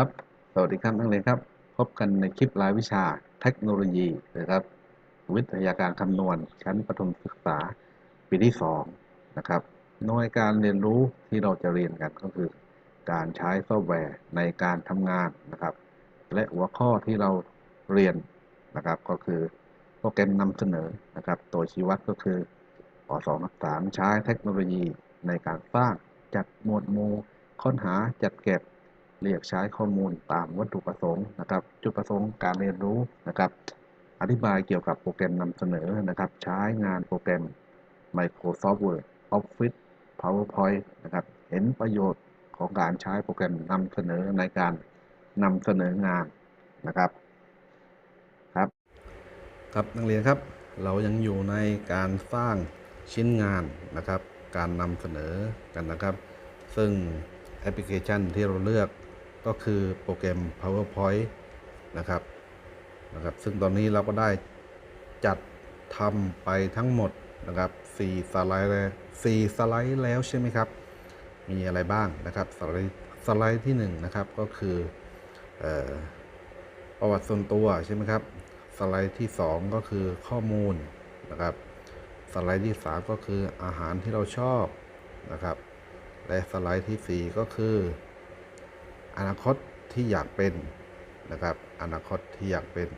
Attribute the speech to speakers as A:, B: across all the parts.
A: ครับ สวัสดีครับนักเรียนครับ พบกันในคลิปรายวิชาเทคโนโลยีนะครับ วิทยาการคำนวณ ชั้นประถมศึกษาปีที่ 2 นะครับหน่วยการเรียนรู้ที่เราจะเรียนกันก็คือ การใช้ซอฟต์แวร์ในการทำงานนะครับ และหัวข้อที่เราเรียนนะครับ ก็คือโปรแกรมนำเสนอนะครับ ตัวชี้วัดก็คือป .2 นักสามใช้เทคโนโลยีในการสร้างจัดหมวดหมู่ค้นหาจัดเก็บ เรียกใช้ข้อมูลตามวัตถุประสงค์นะครับ จุดประสงค์การเรียนรู้นะครับ อธิบายเกี่ยวกับโปรแกรมนำเสนอนะครับ ใช้งานโปรแกรม Microsoft Word Office PowerPoint นะครับ เห็นประโยชน์ของการใช้โปรแกรมนำเสนอในการนำเสนองานนะครับ ครับ ครับนักเรียนครับ เรายังอยู่ในการสร้างชิ้นงานนะครับ การนำเสนอกันนะครับ ซึ่งแอปพลิเคชันที่เราเลือก ก็คือโปรแกรม PowerPoint นะครับนะครับ ซึ่งตอนนี้เราก็ได้จัดทำไปทั้งหมดนะครับ4สไลด์แล้ว4สไลด์แล้วใช่ไหมครับ มีอะไรบ้างนะครับสไลด์สไลด์ที่1นะครับก็คือเอ่อประวัติส่วนตัวใช่ไหมครับสไลด์ที่ 2 ก็คือข้อมูลนะครับสไลด์ที่ 3 ก็คืออาหารที่เราชอบนะครับ และสไลด์ที่ 4 ก็คือ อนาคตที่อยากเป็นนะครับ อนาคตที่อยากเป็น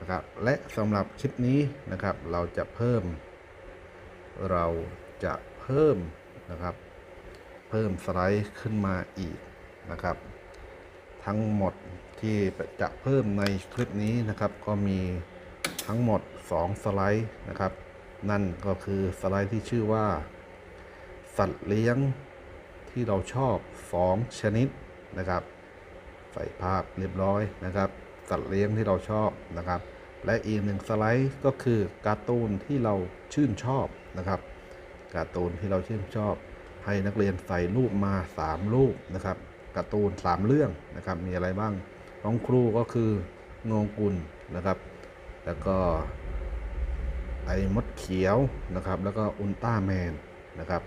A: นะครับ และสำหรับคลิปนี้นะครับ เราจะเพิ่ม เราจะเพิ่มนะครับ เพิ่มสไลด์ขึ้นมาอีกนะครับ ทั้งหมดที่จะเพิ่มในคลิปนี้นะครับ ก็มีทั้งหมด 2 สไลด์นะครับ นั่นก็คือสไลด์ที่ชื่อว่า สัตว์เลี้ยงที่เราชอบ 2 ชนิด นะครับ ใส่ภาพเรียบร้อยนะครับสัตว์เลี้ยงที่เราชอบนะครับ และอีกหนึ่งสไลด์ก็คือการ์ตูนที่เราชื่นชอบนะครับการ์ตูนที่เราชื่นชอบ ให้นักเรียนใส่รูปมา 3 รูปนะครับการ์ตูน 3 เรื่องนะครับ มีอะไรบ้างน้องครูก็คืองงกุลนะครับ แล้วก็ไอ้มดเขียวนะครับ แล้วก็อุลตร้าแมนนะครับ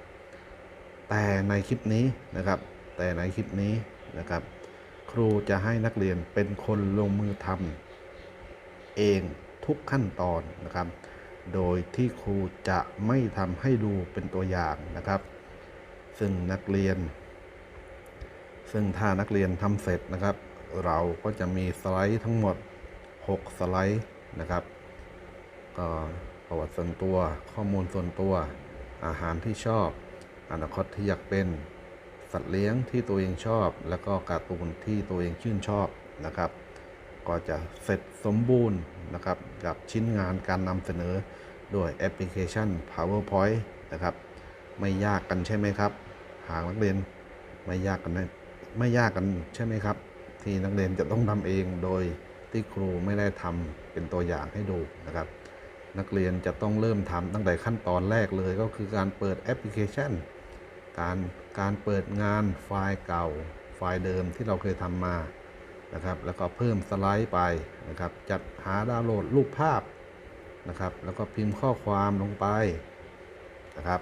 A: แต่ในคลิปนี้นะครับ แต่ในคลิปนี้ นะครับ ครูจะให้นักเรียนเป็นคนลงมือทำเองทุกขั้นตอนนะครับ โดยที่ครูจะไม่ทำให้ดูเป็นตัวอย่างนะครับ ซึ่งนักเรียน ซึ่งถ้านักเรียนทำเสร็จนะครับ เราก็จะมีสไลด์ทั้งหมด 6 สไลด์นะครับก็ประวัติส่วนตัวข้อมูลส่วนตัวอาหารที่ชอบอนาคตที่อยากเป็น สัตว์เลี้ยงที่ตัวเองชอบ แล้วก็การ์ตูนที่ตัวเองชื่นชอบนะครับ ก็จะเสร็จสมบูรณ์นะครับกับชิ้นงานการนำเสนอด้วยแอปพลิเคชัน PowerPoint นะครับ ไม่ยากกันใช่ไหมครับ หากนักเรียนไม่ยากกันนะไม่ยากกันใช่ไหมครับ ที่นักเรียนจะต้องทำเองโดยที่ครูไม่ได้ทำเป็นตัวอย่างให้ดูนะครับ นักเรียนจะต้องเริ่มทำตั้งแต่ขั้นตอนแรกเลยก็คือการเปิดแอปพลิเคชัน การการเปิดงานไฟล์เก่า ไฟล์เดิมที่เราเคยทำมานะครับ แล้วก็เพิ่มสไลด์ไปนะครับ จัดหาดาวน์โหลดรูปภาพนะครับ แล้วก็พิมพ์ข้อความลงไปนะครับ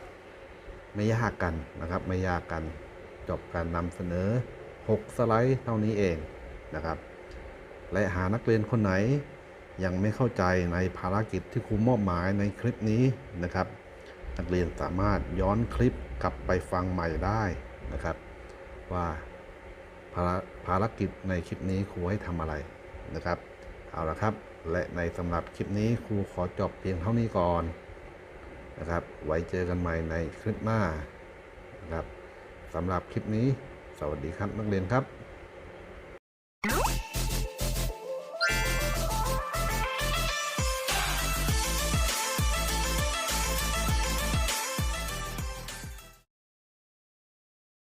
A: ไม่ยากกันนะครับ ไม่ยากกัน จบการนำเสนอ 6 สไลด์เท่านี้เองนะครับ และหานักเรียนคนไหนยังไม่เข้าใจในภารกิจที่ครูมอบหมายในคลิปนี้นะครับ นักเรียนสามารถย้อนคลิปกลับไปฟังใหม่ได้นะครับ ว่าภารภารกิจในคลิปนี้ครูให้ทำอะไรนะครับ เอาละครับ และในสำหรับคลิปนี้ครูขอจบเพียงเท่านี้ก่อนนะครับ ไว้เจอกันใหม่ในคลิปหน้านะครับสำหรับคลิปนี้ สวัสดีครับนักเรียนครับ